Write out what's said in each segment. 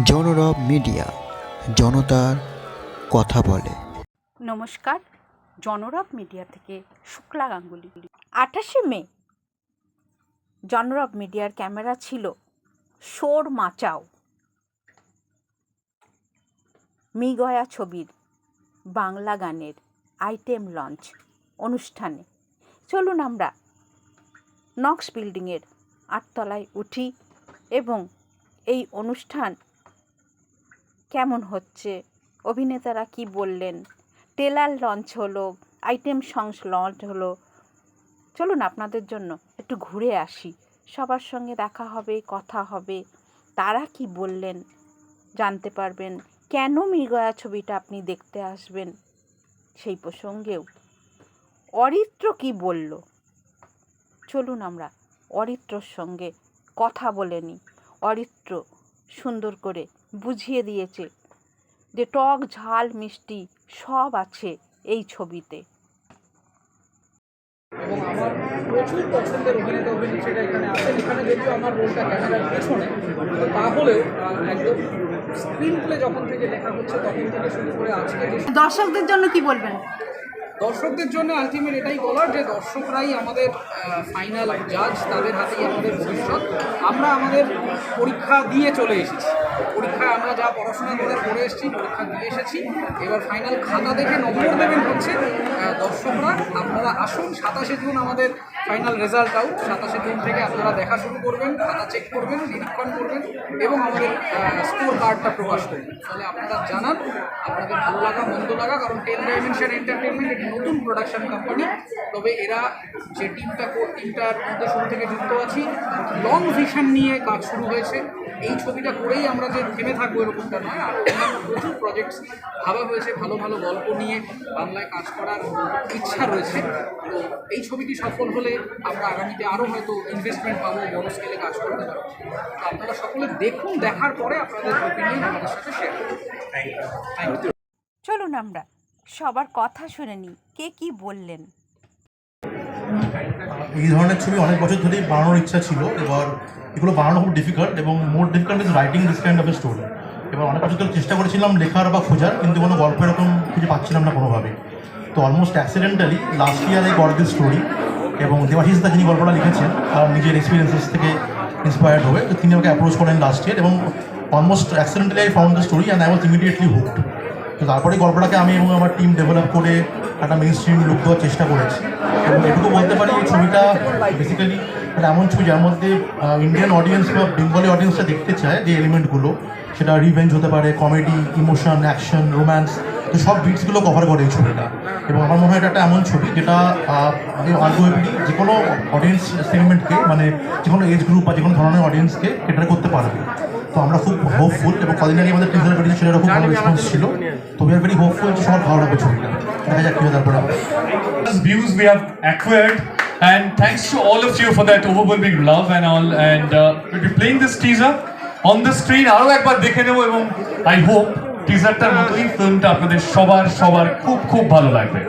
জনরব media, জনতার কথা বলে। নমস্কার, জনরব মিডিয়া থেকে শুক্লা গাঙ্গুলি। আঠাশে মে, জনরব মিডিয়ার ক্যামেরা ছিল শোর মাচাও। মিগয়া ছবির বাংলা গানের আইটেম লঞ্চ অনুষ্ঠানে। চলুন আমরা নক্স বিল্ডিংয়ের আটতলায় উঠি এবং এই অনুষ্ঠান কেমন হচ্ছে? অভিনেতারা কি বললেন? টেলার লঞ্চ হলো, আইটেম সংস লঞ্চ হলো। চলুন আপনাদের জন্য একটু ঘুরে আসি। সবার সঙ্গে দেখা হবে, কথা হবে। তারা কি বললেন? জানতে পারবেন। কেন মৃগয়া ছবিটা আপনি দেখতে আসবেন? সেই প্রসঙ্গেও। অরিত্র কি বলল? চলুন আমরা অরিত্রর সঙ্গে কথা বলে নিই। অরিত্র, সুন্দর করে বুঝিয়ে দিয়েছে যে টক ঝাল মিষ্টি সব আছে এই ছবিতে। এবং আমার প্রচুর পছন্দের অভিনেতা অভিনেত্রীরা এখানে আছেন। এখানে যদিও আমার রোলটা ক্যামেরার পেছনে তাহলেও একদম স্ক্রিন প্লে যখন থেকে লেখা হচ্ছে তখন থেকে শুরু করে আজকে দর্শকদের জন্য কি বলবেন? দর্শকদের জন্য আলটিমেট এটাই বলার যে দর্শকরাই আমাদের ফাইনাল জাজ তাদের হাতেই আমাদের ভবিষ্যৎ। আমরা আমাদের পরীক্ষা দিয়ে চলে এসেছি। পরীক্ষায় আমরা যা পড়াশোনা করে পড়ে এসেছি, পরীক্ষা দিয়ে এসেছি। এবার ফাইনাল খাতা দেখে নম্বর দেবেন হচ্ছে দর্শকরা। আপনারা আসুন, সাতাশে জুন আমাদের ফাইনাল রেজাল্ট আউট সাতাশে জুন থেকে আপনারা দেখা শুরু করবেন, খাতা চেক করবেন, নিরীক্ষণ করবেন এবং আমাদের স্কোর কার্ডটা প্রকাশ করবেন। তাহলে আপনারা জানান, আপনাদের ভালো লাগা, মন্দ লাগা, কারণ টেন ডাইমেনশন এন্টারটেনমেন্ট একটি নতুন প্রোডাকশন কোম্পানি তবে এরা যে টিমটা টিমটার মধ্যে শুরু থেকে যুক্ত আছি লং ভিশন নিয়ে কাজ শুরু হয়েছে। এই ছবিটা করেই আমরা যে থেমে থাকব এরকমটা নয়। আর অন্যান্য প্রচুর প্রজেক্টস ভাবা হয়েছে ভালো ভালো গল্প নিয়ে বাংলায় কাজ করার ইচ্ছা রয়েছে। তো এই ছবিটি সফল হলে আমরা আগামীতে আরও হয়তো ইনভেস্টমেন্ট পাবো বড় স্কেলে কাজ করতে পারব? তো আপনারা সকলে দেখুন দেখার পরে আপনাদের ওপিনিয়ন আমাদের সাথে শেয়ার করুন। চলুন আমরা সবার কথা শুনে নিই কে কি বললেন? এই ধরনের ছবি অনেক বছর ধরেই বানানোর ইচ্ছা ছিল। এবার এগুলো বানানো খুব ডিফিকাল্ট এবং more difficult is writing this kind of a story এবার অনেক বছর ধরে চেষ্টা করেছিলাম লেখার বা খোঁজার, কিন্তু কোনো গল্প এরকম খুঁজে পাচ্ছিলাম না কোনোভাবে। তো অলমোস্ট অ্যাক্সিডেন্টালি লাস্ট ইয়ার এই দিস স্টোরি এবং দেবাশিস দা যিনি গল্পটা লিখেছেন, তার নিজের এক্সপিরিয়েন্সেস থেকে ইন্সপায়ার্ড হয়ে, তো তিনি আমাকে অ্যাপ্রোচ করেন লাস্ট ইয়ার এবং almost accidentally I found the story and I was immediately hooked তো তারপরে গল্পটাকে আমি এবং আমার টিম ডেভেলপ করে একটা মেইন স্ট্রিম লুক দেওয়ার চেষ্টা করেছি। এবং এটুকু বলতে পারি, এই ছবিটা বেসিক্যালি একটা এমন ছবি যার মধ্যে ইন্ডিয়ান অডিয়েন্স বা বেঙ্গলি অডিয়েন্সটা দেখতে চায় যে এলিমেন্টগুলো সেটা রিভেঞ্জ হতে পারে কমেডি ইমোশন অ্যাকশন রোম্যান্স তো সব বিটসগুলো কভার করে এই ছবিটা। এবং আমার মনে হয় এটা একটা এমন ছবি যেটা আর্গুয়েবলি যে কোনো অডিয়েন্স সেগমেন্টকে মানে যে কোনো এজ গ্রুপ বা যে কোনো ধরনের অডিয়েন্সকে ক্যাটার করতে পারবে। তো আমরা খুব হোপফুল এবং কদিন আগে আমাদের টিজার বেরিয়েছে সেটারও খুব ভালো রেসপন্স ছিল। তো উই আর ভেরি হোপফুল যে সবার ভালো লাগবে ছবিটা। দেখা যাক কী হয় তারপরে views we have acquired and thanks to all of you for that overwhelming love and all and uh, we'll be playing this teaser on the screen. I hope টিজারটার মতোই ফিল্মটা আপনাদের সবার সবার খুব খুব ভালো লাগবে।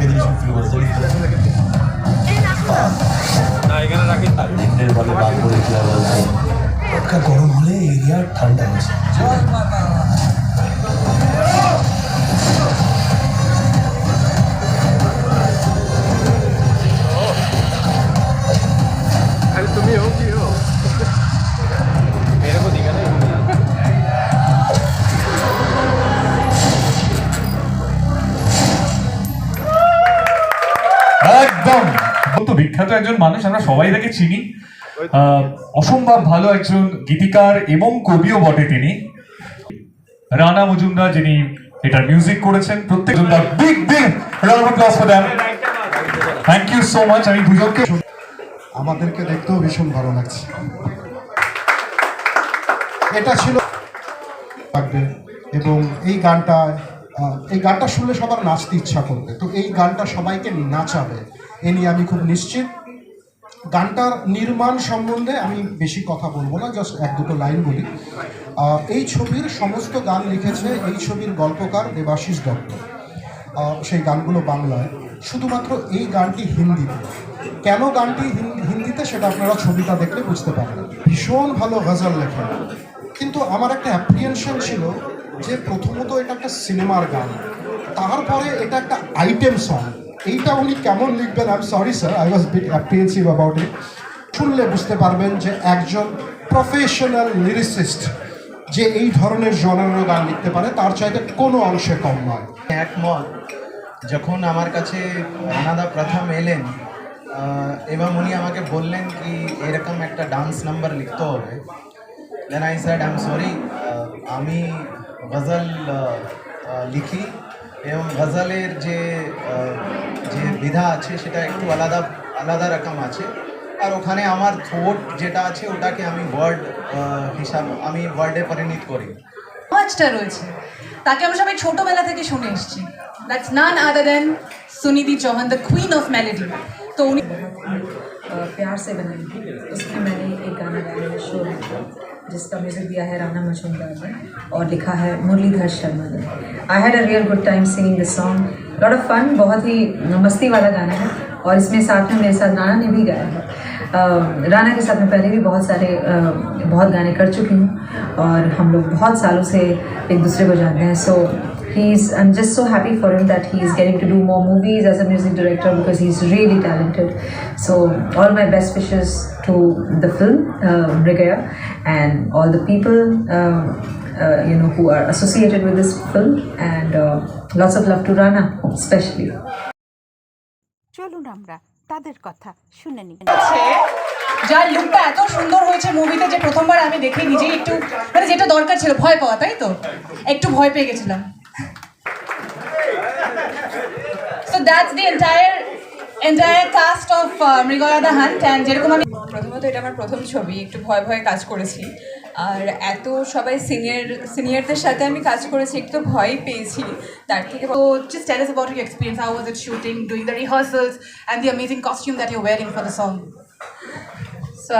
দেখবেন আরেকটা জিনিস ফিল করতে আর নিম্নের বলে বাদ করে খেলা বলছে গরম হলে এরিয়া ঠান্ডা হয়েছে বিখ্যাত একজন মানুষ আমরা সবাই তাকে চিনি। আহ, অসম্ভব ভালো একজন গীতিকার এবং কবিও বটে তিনি। রানা মজুমদার যিনি এটার মিউজিক করেছেন প্রত্যেক big big round of for them thank you so much আমি দুজনকে আমাদেরকে দেখতেও ভীষণ ভালো লাগছে। এটা ছিল এবং এই গানটা এই গানটা শুনলে সবার নাচতে ইচ্ছা করবে। তো এই গানটা সবাইকে নাচাবে, এ নিয়ে আমি খুব নিশ্চিত। গানটার নির্মাণ সম্বন্ধে আমি বেশি কথা বলব না জাস্ট এক দুটো লাইন বলি। এই ছবির সমস্ত গান লিখেছে এই ছবির গল্পকার দেবাশিস দত্ত। সেই গানগুলো বাংলায়। শুধুমাত্র এই গানটি হিন্দিতে। কেন গানটি হিন- হিন্দিতে সেটা আপনারা ছবিটা দেখলে বুঝতে পারবেন। ভীষণ ভালো গজল লেখেন। কিন্তু আমার একটা অ্যাপ্রিয়েনশন ছিল যে প্রথমত এটা একটা সিনেমার গান, তারপরে এটা একটা আইটেম সং এইটা উনি কেমন লিখবেন? I am sorry sir I was bit apprehensive about it শুনলে বুঝতে পারবেন যে একজন প্রফেশনাল লিরিসিস্ট যে এই ধরনের জনের গান লিখতে পারে, তার চাইতে কোনো অংশে কম নয়। একমত যখন আমার কাছে রানাদা প্রথম এলেন এবং উনি আমাকে বললেন কি, এরকম একটা ডান্স নাম্বার লিখতে হবে then I said I am sorry আমি গজল আহ, আহ, লিখি এবং গজলের যে আহ, যে বিধা আছে সেটা একটু আলাদা আলাদা রকম আছে আর ওখানে আমার থোট যেটা আছে ওটাকে আমি ওয়ার্ড হিসাব আমি ওয়ার্ডে পরিণত করি পাঁচটা রয়েছে তাকে আমরা সবাই ছোটবেলা থেকে শুনে এসেছি that's none other than Sunidhi Chauhan the queen of melody তো উনি प्यार से बनाई थी उसमें मैंने एक गाना गाया है शोर जिसका म्यूज़िक दिया है राना मजूमदार ने, और लिखा है मुरलीधर शर्मा ने। I had a real good time singing this song lot of fun बहुत ही मस्ती वाला गाना है, और इसमें साथ में मेरे साथ राना ने भी गाया है। राना के साथ में पहले भी बहुत सारे बहुत गाने कर चुकी हूँ, और हम लोग बहुत सालों से एक दूसरे को जानते हैं सो he's i'm just so happy for him that he's getting to do more movies as a music director because he's really talented so all my best wishes to the film uh, Mrigaya and all the people um, uh, you know who are associated with this film and uh, lots of love to Rana especially চলুন আমরা তাদের কথা শুনে নিই যার লুকটা এত সুন্দর হয়েছে মুভিতে যে প্রথমবার আমি দেখে নিজেই একটু মানে যেটা দরকার ছিল ভয় পাওয়া তাই তো একটু ভয় পেয়ে গেছিলাম so that's the entire entire cast of Mrigaya the hunt and যেরকম আমি প্রথমত এটা আমার প্রথম ছবি একটু ভয় ভয়ে কাজ করেছি আর এত সবাই সিনিয়র সিনিয়রদের সাথে আমি কাজ করেছি একটু ভয় পেয়েছি তার থেকে So just tell us about your experience. How was it shooting, doing the rehearsals, and the amazing costume that you're wearing for the song? So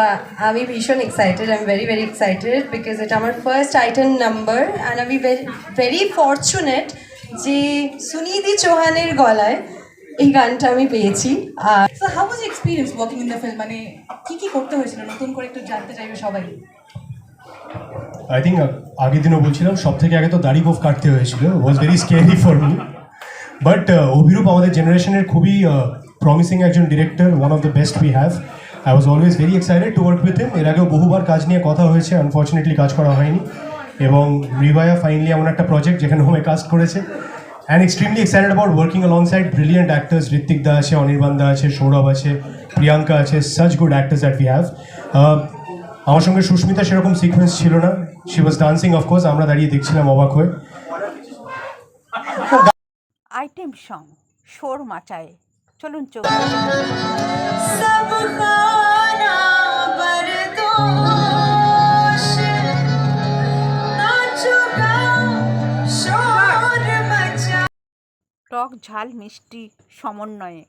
আমি ভীষণ excited I am very very excited because এটা আমার first item number and আমি very fortunate যে সুনিধি চৌহানের গলায় এই গানটা আমি পেয়েছি। আর how was your experience working in the মানে কি কি করতে হয়েছিল? নতুন করে একটু জানতে চাইবে সবাই। আই থিঙ্ক আগের দিনও বলছিলাম সব থেকে আগে তো দাড়ি গোফ কাটতে হয়েছিল। Was very scary for me but Abhirup আমাদের জেনারেশনের খুবই প্রমিসিং একজন director one of the best we have I was always very excited to work with him এর আগেও বহুবার কাজ নিয়ে কথা হয়েছে। আনফর্চুনেটলি কাজ করা হয়নি। এবং মৃগয়া ফাইনালি এমন একটা প্রজেক্ট যেখানে হোমে কাজ করেছে। And extremely excited about working alongside brilliant actors Ritwik দা আছে অনির্বাণ দা আছে সৌরভ আছে প্রিয়াঙ্কা আছে such good actors that we have আমার সঙ্গে সুস্মিতা সেরকম সিকোয়েন্স ছিল না। শি ওয়াজ ডান্সিং অফকোর্স আমরা দাঁড়িয়ে দেখছিলাম অবাক হয়ে। আইটেম সং শোর মাচায় চলুন চোখ টক ঝাল মিষ্টি সমন্বয়ে।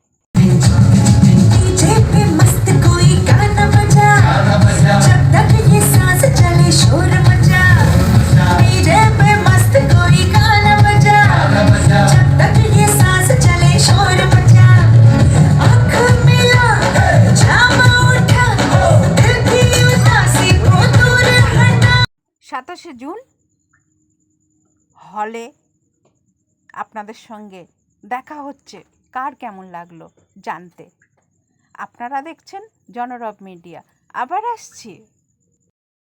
সাতাশে জুন হলে আপনাদের সঙ্গে দেখা হচ্ছে। কার কেমন লাগল জানতে? আপনারা দেখছেন জনরব মিডিয়া। আবার আসছি।